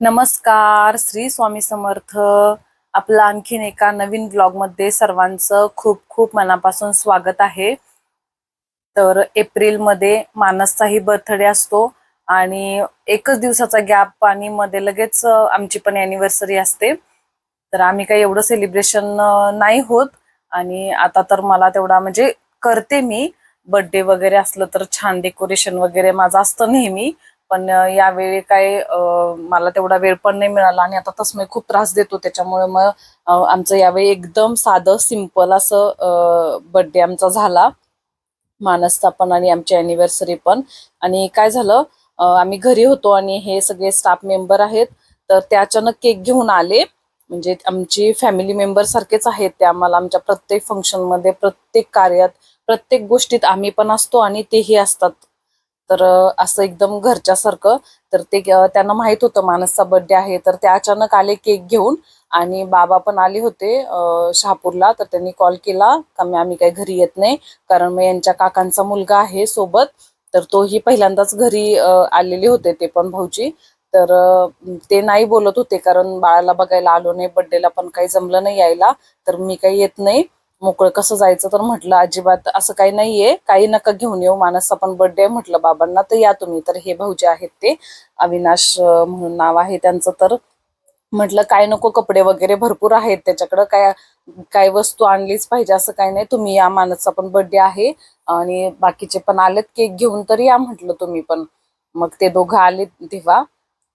नमस्कार श्री स्वामी समर्थ. आपलं आणखीन एका नवीन ब्लॉगमध्ये सर्वांचं खूप खूप मनापासून स्वागत आहे. तर एप्रिलमध्ये मानसचाही बर्थडे असतो आणि एकच दिवसाचा गॅप आणि मध्ये लगेच आमची पण अॅनिव्हर्सरी असते. तर आम्ही काही एवढं सेलिब्रेशन नाही होत आणि आता तर मला तेवढा म्हणजे करते मी. बर्थडे वगैरे असलं तर छान डेकोरेशन वगैरे माझं असतं नेहमी. पण यावेळी काय मला तेवढा वेळ पण नाही मिळाला आणि आता तसं खूप त्रास देतो. त्याच्यामुळे मग आमचं यावेळी एकदम साधं सिंपल असं बर्थडे आमचा झाला. मानसचा पण आणि आमची अॅनिव्हर्सरी पण. आणि काय झालं आम्ही घरी होतो आणि हे सगळे स्टाफ मेंबर आहेत. तर ते अचानक केक घेऊन आले. म्हणजे आमची फॅमिली मेंबर सारखेच आहेत. ते आम्हाला आमच्या प्रत्येक फंक्शनमध्ये प्रत्येक कार्यात प्रत्येक गोष्टीत आम्ही पण असतो आणि तेही असतात. तर असं एकदम घरच्यासारखं. तर ते त्यांना माहीत होतं मानसचा बर्थडे आहे. तर ते अचानक आले केक घेऊन आणि बाबा पण आले होते शहापूरला. तर त्यांनी कॉल केला का मी आम्ही काही घरी येत नाही कारण मग यांच्या काकांचा मुलगा आहे सोबत. तर तोही पहिल्यांदाच घरी आलेले होते ते पण भाऊजी. तर ते नाही बोलत होते कारण बाळाला बघायला आलो नाही बर्थडेला पण काही जमलं नाही यायला. तर मी काही येत नाही. मोकळं कसं जायचं तर म्हटलं अजिबात असं काही नाहीये. काही नका घेऊन येऊ. मानसचा पण बर्थडे म्हटलं बाबांना. तर या तुम्ही. तर हे भाऊजी आहेत ते. अविनाश म्हणून नाव आहे त्यांचं तर. म्हटलं काय नको कपडे वगैरे भरपूर आहेत त्याच्याकडं. काय काय वस्तू आणलीच पाहिजे असं काही नाही. तुम्ही या मानसचा पण बर्थडे आहे. आणि बाकीचे पण आलेत. केक घेऊन तर या म्हटलं तुम्ही पण. मग ते दोघं आले तेव्हा.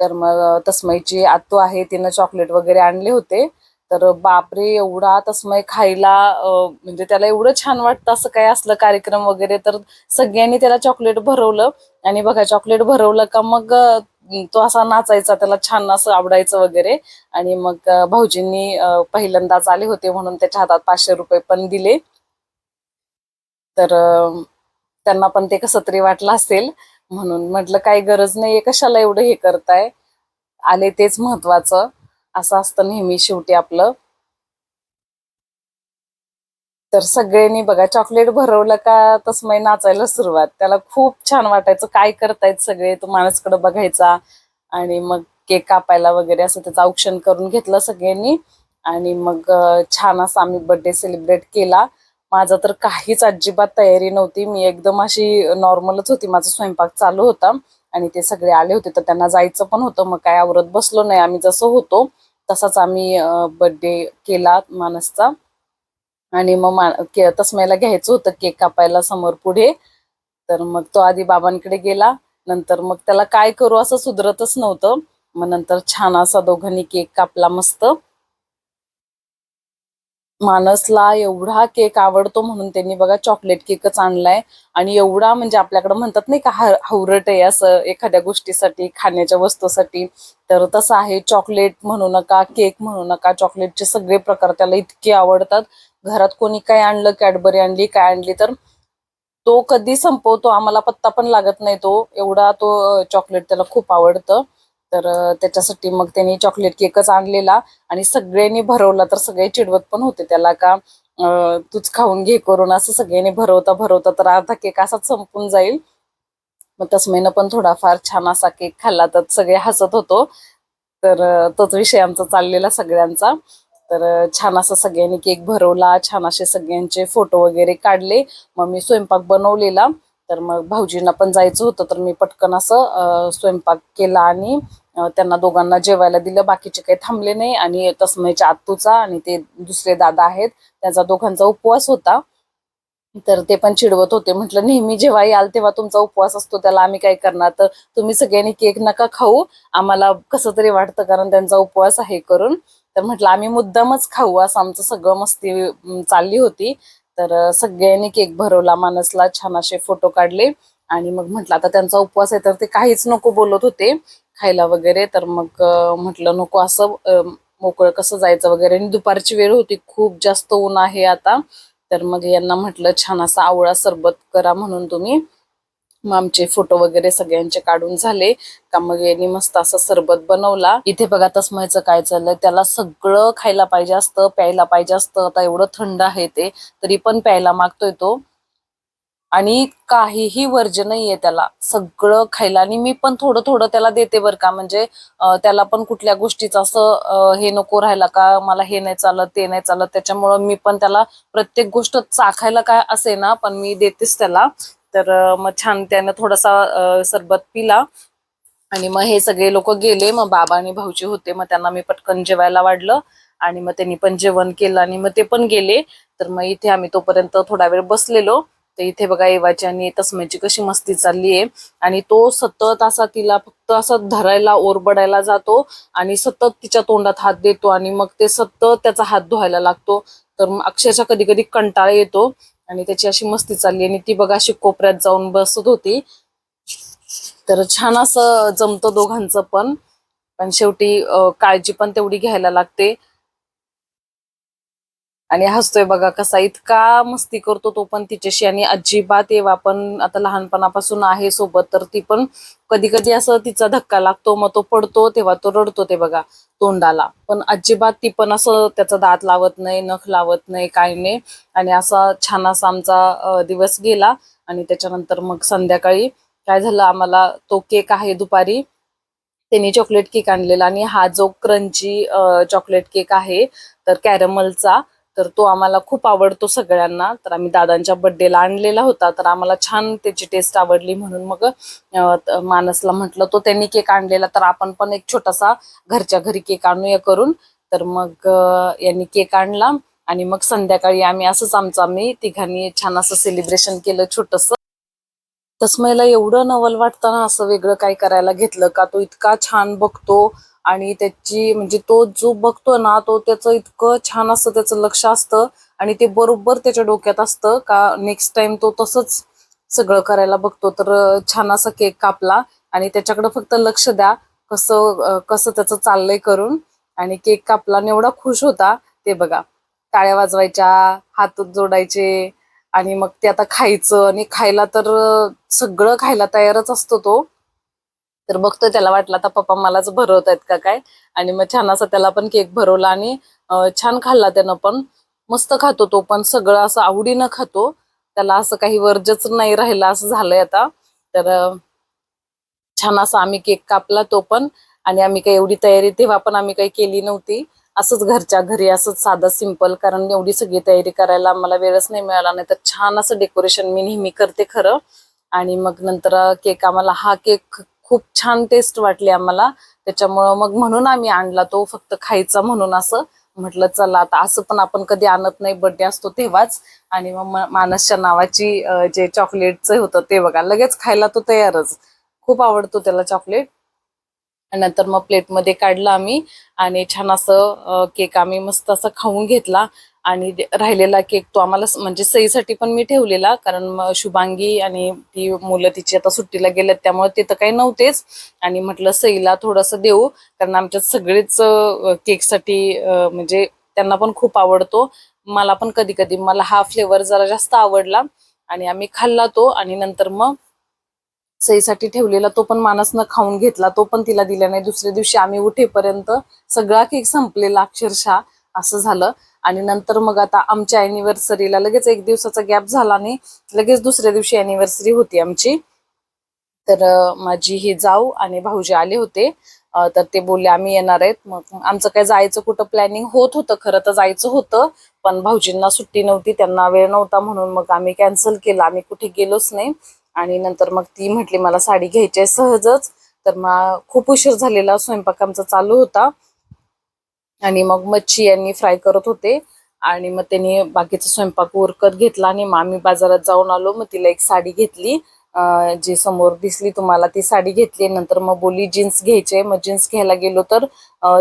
तर मग तस्मयची आत्तू आहे. तिनं चॉकलेट वगैरे आणले होते. तर बापरे एवढा तस्मय खायला म्हणजे त्याला एवढं छान वाटतं असं काय असलं कार्यक्रम वगैरे तर सगळ्यांनी त्याला चॉकलेट भरवलं. आणि बघा चॉकलेट भरवलं का मग तो असा नाचायचा त्याला छान असं आवडायचं वगैरे. आणि मग भाऊजींनी पहिल्यांदाच आले होते म्हणून त्याच्या हातात पाचशे रुपये पण दिले. तर त्यांना पण ते कसं तरी वाटलं असेल. म्हणून म्हटलं काही गरज नाहीये कशाला एवढं हे करताय? आले तेच महत्वाचं. असं असतं नेहमी शेवटी आपलं. तर सगळ्यांनी बघा चॉकलेट भरवलं का तसमय म्हणजे नाचायला सुरुवात. त्याला खूप छान वाटायचं काय करतायत सगळे तो माणसकडे बघायचा. आणि मग केक कापायला वगैरे असं त्याचं औक्षण करून घेतलं सगळ्यांनी. आणि मग छान असा आम्ही बर्थडे सेलिब्रेट केला. माझा तर काहीच अजिबात तयारी नव्हती. मी एकदम अशी नॉर्मलच होती. माझा स्वयंपाक चालू होता. आणि ते सगळे आले होते. तर त्यांना जायचं पण होतं. मग काय आवरत बसलो नाही. आम्ही जसं होतो तसाच आम्ही बर्थडे केला मानसचा. आणि मग मा तस्मयला घ्यायचं होतं केक कापायला समोर पुढे. तर मग तो आधी बाबांकडे गेला. नंतर मग त्याला काय करू असं सुधरतच नव्हतं. मग नंतर छान असा दोघांनी केक कापला मस्त. मानसला एवढा केक आवडतो म्हणून त्यांनी बघा चॉकलेट केकच आणलाय. आणि एवढा म्हणजे आपल्याकडे म्हणतात नाही का हवरट आहे असं एखाद्या गोष्टीसाठी खाण्याच्या वस्तूसाठी. तर तसं आहे चॉकलेट म्हणू नका केक म्हणू नका चॉकलेटचे सगळे प्रकार त्याला इतके आवडतात. घरात कोणी काय आणलं कॅडबरी आणली काय आणली तर तो कधी संपवतो आम्हाला पत्ता पण लागत नाही तो. एवढा तो चॉकलेट त्याला खूप आवडतं. तर त्याच्यासाठी मग त्यांनी चॉकलेट केकच आणलेला आणि सगळ्यांनी भरवला तर सगळे चिडवत पण होते त्याला का तूच खाऊन घे करून असं सगळ्यांनी भरवता भरवता तर अर्धा केक असाच संपून जाईल. मग तस्मैनं पण थोडाफार छान असा केक खाल्ला तर सगळे हसत होतो. तर तोच विषय आमचा चाललेला सगळ्यांचा. तर छान असा सगळ्यांनी केक भरवला छान असे सगळ्यांचे फोटो वगैरे काढले. मग मी स्वयंपाक बनवलेला. तर मग भाऊजींना पण जायचं होतं तर मी पटकन असं स्वयंपाक केला आणि त्यांना दोघांना जेवायला दिलं. बाकीचे काही थांबले नाही आणि तस्मयच्या आत्तूचा आणि ते दुसरे दादा आहेत त्यांचा दोघांचा उपवास होता. तर ते पण चिडवत होते. म्हटलं नेहमी जेव्हा याल तेव्हा तुमचा उपवास असतो त्याला आम्ही काय करणार? तर तुम्ही सगळ्यांनी केक नका खाऊ. आम्हाला कसं तरी वाटतं कारण त्यांचा उपवास आहे करून. तर म्हटलं आम्ही मुद्दामच खाऊ. असं आमचं सगळं मस्ती चालली होती. तर सगळ्यांनी केक भरवला मानसला छान असे फोटो काढले आणि मग म्हटलं आता त्यांचा उपवास आहे तर ते काहीच नको बोलत होते खायला वगैरे. तर मग म्हटलं नको असं मोकळं कसं जायचं वगैरे? आणि दुपारची वेळ होती खूप जास्त ऊन आहे आता. तर मग यांना म्हटलं छान असा आवळा सरबत करा म्हणून तुम्ही. मग आमचे फोटो वगैरे सगळ्यांचे काढून झाले. का मग यांनी मस्त असा सरबत बनवला. इथे बघा तस्मयचं काय चाललंय? त्याला सगळं खायला पाहिजे असतं प्यायला पाहिजे असतं. आता एवढं थंड आहे ते तरी पण प्यायला मागतोय तो. आणि काहीही वर्ज नाहीये त्याला. सगळं खायला. आणि मी पण थोडं थोडं त्याला देते बरं का. म्हणजे त्याला पण कुठल्या गोष्टीचं असं हे नको राहायला का? मला हे नाही चालत ते नाही चालत. त्याच्यामुळं मी पण त्याला प्रत्येक गोष्ट चाखायला काय असे ना पण मी देतेच त्याला. तर मग छान त्यानं थोडासा सरबत पिला. आणि मग हे सगळे लोक गेले. मग बाबा आणि भाऊजी होते. मग त्यांना मी पटकन जेवायला वाढलं. आणि मग त्यांनी पण जेवण केलं आणि मग ते पण गेले. तर मग इथे आम्ही तोपर्यंत थोडा वेळ बसलेलो. तर इथे बघा एवाची आणि तस्मेची कशी मस्ती चालली आहे. आणि तो सतत असा तिला फक्त असं धरायला ओरबडायला जातो. आणि सतत तिच्या तोंडात हात देतो. आणि मग ते सतत त्याचा हात धुवायला लागतो. तर मग अक्षरशः कधी कधी कंटाळा येतो. आणि त्याची अशी मस्ती चालली आणि ती बघा अशी कोपऱ्यात जाऊन बसत होती. तर छान असं जमतं दोघांचं पण. पण शेवटी काळजी पण तेवढी घ्यायला लागते. आणि हसतोय बघा कसा इतका मस्ती करतो तो पण तिच्याशी. आणि अजिबात येवा पण आता लहानपणापासून आहे सोबत तर ती पण कधी कधी असं तिचा धक्का लागतो मग तो पडतो तेव्हा तो रडतो ते बघा तोंडाला. पण अजिबात ती पण असं त्याचा दात लावत नाही नख लावत नाही काही नाही. आणि असा छान असा आमचा दिवस गेला आणि त्याच्यानंतर मग संध्याकाळी काय झालं आम्हाला तो केक आहे दुपारी. त्यांनी चॉकलेट केक आणलेला आणि हा जो क्रंची चॉकलेट केक आहे तर कॅरमलचा तर तो आम्हाला खूप आवडतो सगळ्यांना. तर आम्ही दादांच्या बड्डेला आणलेला होता. तर आम्हाला छान त्याची टेस्ट आवडली म्हणून मग मानसला म्हटलं तो त्यांनी केक आणलेला तर आपण पण एक छोटासा घरच्या घरी केक आणूया करून. तर मग यांनी केक आणला आणि मग संध्याकाळी आम्ही असंच आमचं आम्ही तिघांनी छान असं सेलिब्रेशन केलं छोटस. तस्मयला एवढं नवल वाटतं ना असं वेगळं काय करायला घेतलं का? तो इतका छान बघतो. आणि त्याची म्हणजे तो जो बघतो ना तो त्याचं इतकं छान असतं त्याचं लक्ष असतं आणि ते बरोबर त्याच्या डोक्यात असतं का नेक्स्ट टाइम तो तसंच सगळं करायला बघतो तर छान असा केक कापला आणि त्याच्याकडे फक्त लक्ष द्या कसं कसं त्याचं चाललंय करून आणि केक कापला आणि एवढा खुश होता. ते बघा टाळ्या वाजवायच्या हात जोडायचे आणि मग ते आता खायचं आणि खायला तर सगळं खायला तयारच असतो तो. तर बघतोय त्याला वाटलं आता पप्पा मलाच भरवत आहेत का काय? आणि मग छान असा त्याला पण केक भरवला आणि छान खाल्ला त्यानं पण. मस्त खातो तो पण सगळं असं आवडीनं खातो. त्याला असं काही वर्जच नाही राहिलं असं झालंय आता. तर छान असा आम्ही केक कापला तो पण. आणि आम्ही काही एवढी तयारी तेव्हा पण आम्ही काही केली नव्हती. असंच घरच्या घरी असंच साधं सिंपल कारण एवढी सगळी तयारी करायला मला वेळच नाही मिळाला. नाही तर छान असं डेकोरेशन मी नेहमी करते खरं. आणि मग नंतर केक आम्हाला हा केक खूप छान टेस्ट वाटली आम्हाला. त्याच्यामुळं मग म्हणून आम्ही आणला तो फक्त खायचा म्हणून असं. म्हटलं चला आता असं पण आपण कधी आणत नाही. बर्थडे असतो तेव्हाच. आणि मग मानसच्या नावाची जे चॉकलेटचं होतं ते बघा लगेच खायला तो तयारच. खूप आवडतो त्याला चॉकलेट नंतर मग प्लेटमध्ये काढलं आम्ही आणि छान असं केक आम्ही मस्त असं खाऊन घेतला आणि राहिलेला केक तो आम्हाला म्हणजे सईसाठी पण मी ठेवलेला कारण मग शुभांगी आणि ती मुलं तिची आता सुट्टीला गेल्यात त्यामुळे ते तर काही नव्हतेच. आणि म्हटलं सईला थोडंसं देऊ कारण आमच्यात सगळेच केकसाठी म्हणजे त्यांना पण खूप आवडतो. मला पण कधी कधी मला हा फ्लेवर जरा जास्त आवडला आणि आम्ही खाल्ला तो आणि नंतर मग सईसाठी ठेवलेला तो पण मानसनं खाऊन घेतला तो पण तिला दिला नाही. दुसऱ्या दिवशी आम्ही उठेपर्यंत सगळा केक संपलेला अक्षरशः असं झालं. आणि नंतर मग आता आमच्या अॅनिव्हर्सरीला लगेच एक दिवसाचा गॅप झाला आणि लगेच दुसऱ्या दिवशी अॅनिव्हर्सरी होती आमची. तर माझी ही जाऊ आणि भाऊजी आले होते. तर ते बोलले आम्ही येणार आहेत. मग आमचं काय जायचं कुठं प्लॅनिंग होत होतं खरं तर जायचं होतं. पण भाऊजींना सुट्टी नव्हती त्यांना वेळ नव्हता म्हणून मग आम्ही कॅन्सल केलं. आम्ही कुठे गेलोच नाही. आणि नंतर मग ती म्हटली मला साडी घ्यायची आहे सहजच. तर मग खूप उशीर झालेला स्वयंपाक आमचा चालू होता. आणि मग मच्छी यांनी फ्राय करत होते. आणि मग त्यांनी बाकीचा स्वयंपाक उरकत घेतला आणि मग आम्ही बाजारात जाऊन आलो. मग तिला एक साडी घेतली. जी समोर दिसली तुम्हाला ती साडी घेतली नंतर मग बोली जीन्स घ्यायचे. मग जीन्स घ्यायला गेलो तर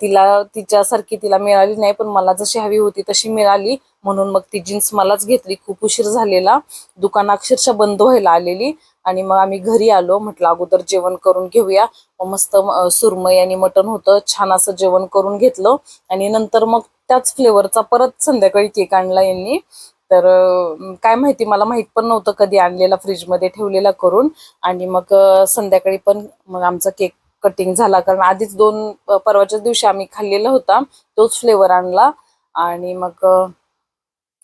तिला तिच्यासारखी तिला मिळाली नाही पण मला जशी हवी होती तशी मिळाली. म्हणून मग ती जीन्स मलाच घेतली. खूप उशीर झालेला. दुकान अक्षरशः बंद व्हायला आलेली आणि मग आम्ही घरी आलो. म्हटलं अगोदर जेवण करून घेऊया. मग मस्त सुरमई आणि मटण होतं. छान असं जेवण करून घेतलं. आणि नंतर मग त्याच फ्लेवरचा परत संध्याकाळी केक आणला यांनी. तर काय माहिती मला माहीत पण नव्हतं कधी आणलेला फ्रीजमध्ये ठेवलेला करून. आणि मग संध्याकाळी पण मग आमचा केक कटिंग झाला. कारण आधीच दोन परवाच्याच दिवशी आम्ही खाल्लेला होता तोच फ्लेवर आणला. आणि मग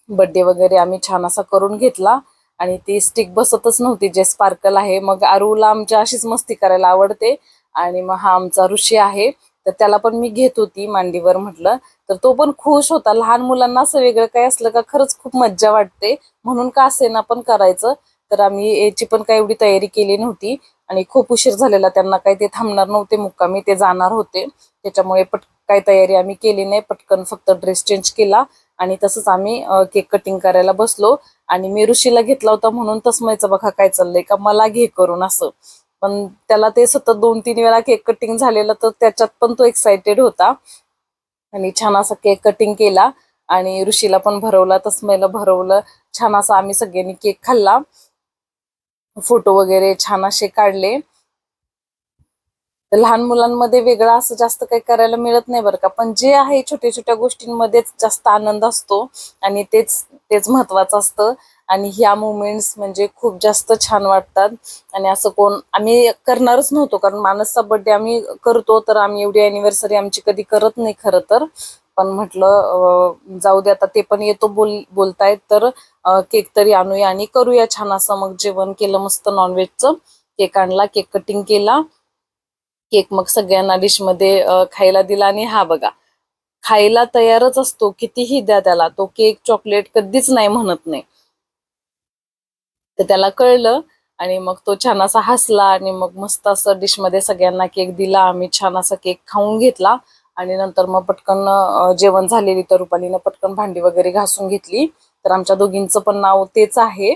बर्थडे वगैरे आम्ही छान असा करून घेतला. आणि ती स्टिक बसतच नव्हती जे स्पार्कल आहे. मग आरूला आमच्या अशीच मस्ती करायला आवडते. आणि मग हा आमचा ऋषी आहे. तर त्याला पण मी घेत होती मांडीवर म्हटलं. तर तो पण खुश होता. लहान मुलांना असं वेगळं काही असलं का खरंच खूप मज्जा वाटते. म्हणून का असेना पण करायचं. तर आम्ही याची पण काही एवढी तयारी केली नव्हती. आणि खूप उशीर झालेला त्यांना काही ते थांबणार नव्हते मुक्कामी. ते जाणार होते. त्याच्यामुळे पट काय तयारी आम्ही केली नाही. पटकन फक्त ड्रेस चेंज केला. आणि तसंच आम्ही केक कटिंग करायला बसलो. आणि मी ऋषीला घेतला होता म्हणून तसमयचं बघा काय चाललंय का? मला घे करून असं. पण त्याला ते सतत दोन तीन वेळा केक कटिंग झालेलं तर त्याच्यात पण तो एक्सायटेड होता. आणि छान असा केक कटिंग केला आणि ऋषीला पण भरवला तस्मयला भरवलं. छान असा आम्ही सगळ्यांनी केक खाल्ला. फोटो वगैरे छान असे काढले. तर लहान मुलांमध्ये वेगळं असं जास्त काही करायला मिळत नाही बरं का. पण जे आहे छोट्या छोट्या गोष्टींमध्येच जास्त आनंद असतो आणि तेच तेच महत्वाचं असतं. आणि ह्या मुमेंट्स म्हणजे खूप जास्त छान वाटतात. आणि असं कोण आम्ही करणारच नव्हतो कारण मानसचा बर्थडे आम्ही करतो तर आम्ही एवढी अॅनिव्हर्सरी आमची कधी करत नाही खरं तर. पण म्हटलं जाऊ दे आता ते पण येतो बोल बोलतायत तर केक तरी आणूया आणि करूया छान असं मग जेवण केलं मस्त नॉनव्हेजचं केक आणला केक कटिंग केला. केक मग सगळ्यांना डिशमध्ये खायला दिला आणि हा बघा. खायला तयारच असतो कितीही द्या त्याला तो केक चॉकलेट कधीच नाही म्हणत नाही. तर त्याला कळलं आणि मग तो छान असा हसला आणि मग मस्त असं डिशमध्ये सगळ्यांना केक दिला. आम्ही छान असा केक खाऊन घेतला आणि नंतर मग पटकन जेवण झालेली. तर रुपालीनं पटकन भांडी वगैरे घासून घेतली. तर आमच्या दोघींचं पण नाव तेच आहे.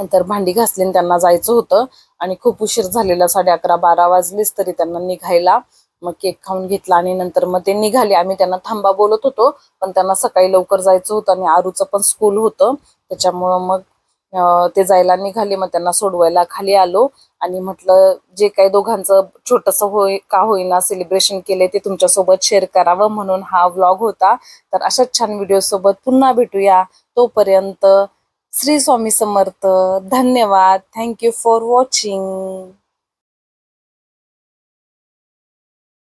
नंतर भांडी घासली आणि त्यांना जायचं होतं. आणि खूप उशीर झालेला साडे अकरा बारा वाजलीच तरी त्यांना निघायला. मग केक खाऊन घेतला आणि नंतर मग ते निघाले. आम्ही त्यांना थांबा बोलत होतो पण त्यांना सकाळी लवकर जायचं होतं आणि आरूचं पण स्कूल होतं. त्याच्यामुळं मग ते जायला निघाले. मग त्यांना सोडवायला खाली आलो आणि म्हटलं जे काही दोघांचं छोटस होय का होईना सेलिब्रेशन केले ते तुमच्यासोबत शेअर करावं म्हणून हा व्लॉग होता. तर अशाच छान व्हिडिओ सोबत पुन्हा भेटूया. तोपर्यंत श्री स्वामी समर्थ. धन्यवाद. Thank you for watching